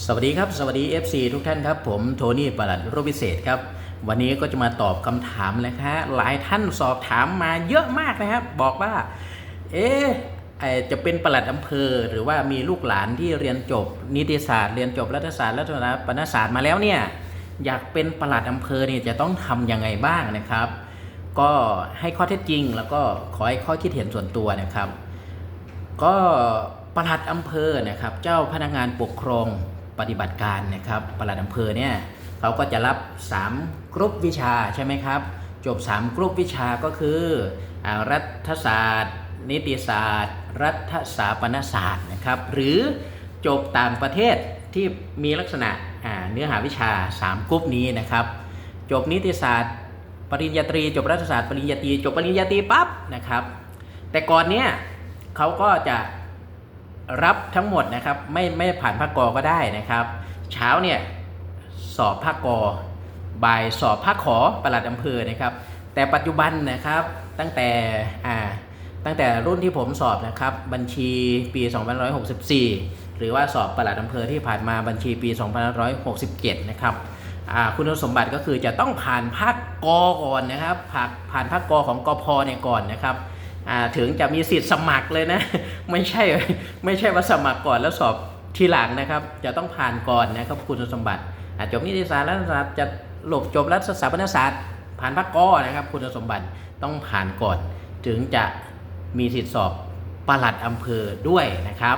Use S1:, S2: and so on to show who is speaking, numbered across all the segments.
S1: สวัสดีครับ สวัสดี FC ทุกท่านครับ ผมโทนี่ประหลัดโรบิเศษครับ วันนี้ก็จะมาตอบคำถามนะคะหลายท่านสอบถามมาเยอะมากนะครับ บอกว่า เอ๊ะไอจะเป็นประหลัดอำเภอ หรือว่ามีลูกหลานที่เรียนจบ นิติศาสตร์เรียนจบรัฐศาสตร์รัฐศาสตร์ปณศาสตร์มาแล้วเนี่ยอยากเป็นประหลัดอำเภอเนี่ยจะต้องทำยังไงบ้างนะครับ ก็ให้ข้อเท็จจริง แล้วก็ขอให้ข้อคิดเห็นส่วนตัวนะครับ ก็ปลัดอำเภอนะครับ เจ้าพนักงานปกครอง ปฏิบัติการนะครับปลัดอำเภอเนี่ยเขาก็จะรับ 3 กรุ๊ปวิชาใช่ไหมครับ จบ 3 กรุ๊ปวิชาก็คืออรัฐศาสตร์ นิติศาสตร์ รัฐสถาปนศาสตร์นะครับ หรือจบต่างประเทศที่มีลักษณะเนื้อหาวิชา 3 กรุ๊ปนี้นะครับ จบนิติศาสตร์ ปริญญาตรี จบรัฐศาสตร์ปริญญาตรีจบปริญญาตรีปั๊บนะครับ แต่ก่อนเนี้ยเขาก็จะ รับทั้งหมดนะครับไม่ไม่ผ่านภาคกอก็ได้นะครับ เช้าเนี่ยสอบภาคกอบ่ายสอบภาคขอประหลัดอำเภอนะครับ แต่ปัจจุบันนะครับตั้งแต่อ่าตั้งแต่รุ่นที่ผมสอบนะครับบัญชีปี2564 หรือว่าสอบประหลัดอำเภอที่ผ่านมาบัญชีปี2567 นะครับอ่าคุณสมบัติก็คือจะต้องผ่านภาคกอก่อนนะครับผ่านผ่านภาคกอของกพเนี่ยก่อนนะครับ ถึงจะมีสิทธิ์สมัครเลยนะ ไม่ใช่ไม่ใช่ว่าสมัครก่อนแล้วสอบทีหลังนะครับ จะต้องผ่านก่อนนะครับคุณสมบัติจบนิติศาสตร์รัฐศาสตร์จะหลบจบรัฐศาสตร์ปศาสตร์ ผ่านภาคกอนะครับ คุณสมบัติต้องผ่านก่อน ถึงจะมีสิทธิ์สอบปลัดอำเภอด้วยนะครับ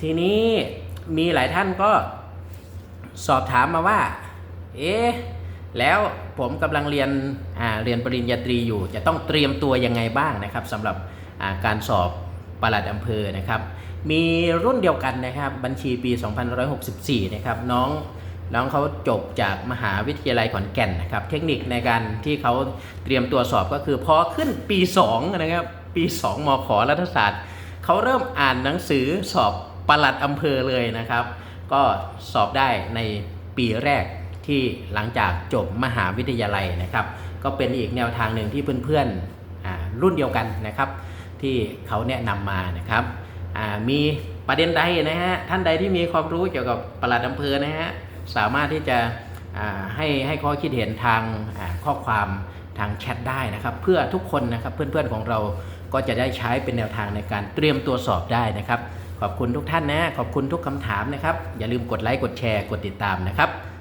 S1: ทีนี้มีหลายท่านก็สอบถามมาว่า เอ๊ะ แล้วผมกำลังเรียนเรียนปริญญาตรีอยู่ จะต้องเตรียมตัวยังไงบ้างนะครับสำหรับการสอบปลัดอำเภอนะครับ มีรุ่นเดียวกันนะครับ บัญชีปี 2564 นะครับน้องน้องเขาจบจากมหาวิทยาลัยขอนแก่นนะครับ เทคนิคในการที่เขาเตรียมตัวสอบก็คือพอขึ้นปี 2 นะครับ ปี 2มขรัฐศาสตร์เขาเริ่มอ่านหนังสือสอบปลัดอำเภอเลยนะครับ ก็สอบได้ในปีแรก ที่หลังจากจบมหาวิทยาลัยนะครับ ก็เป็นอีกแนวทางหนึ่งที่เพื่อนๆอ่ารุ่นเดียวกันนะครับ ที่เขาแนะนำมานะครับมีประเด็นใดนะฮะท่านใดที่มีความรู้เกี่ยวกับปลัดอำเภอนะฮะสามารถที่จะให้ให้ข้อคิดเห็นทางข้อความทางแชทได้นะครับ เพื่อทุกคนนะครับเพื่อนๆของเราก็จะได้ใช้เป็นแนวทางในการเตรียมตัวสอบได้นะครับ ขอบคุณทุกท่านนะขอบคุณทุกคำถามนะครับ อย่าลืมกดไลค์กดแชร์กดติดตามนะครับ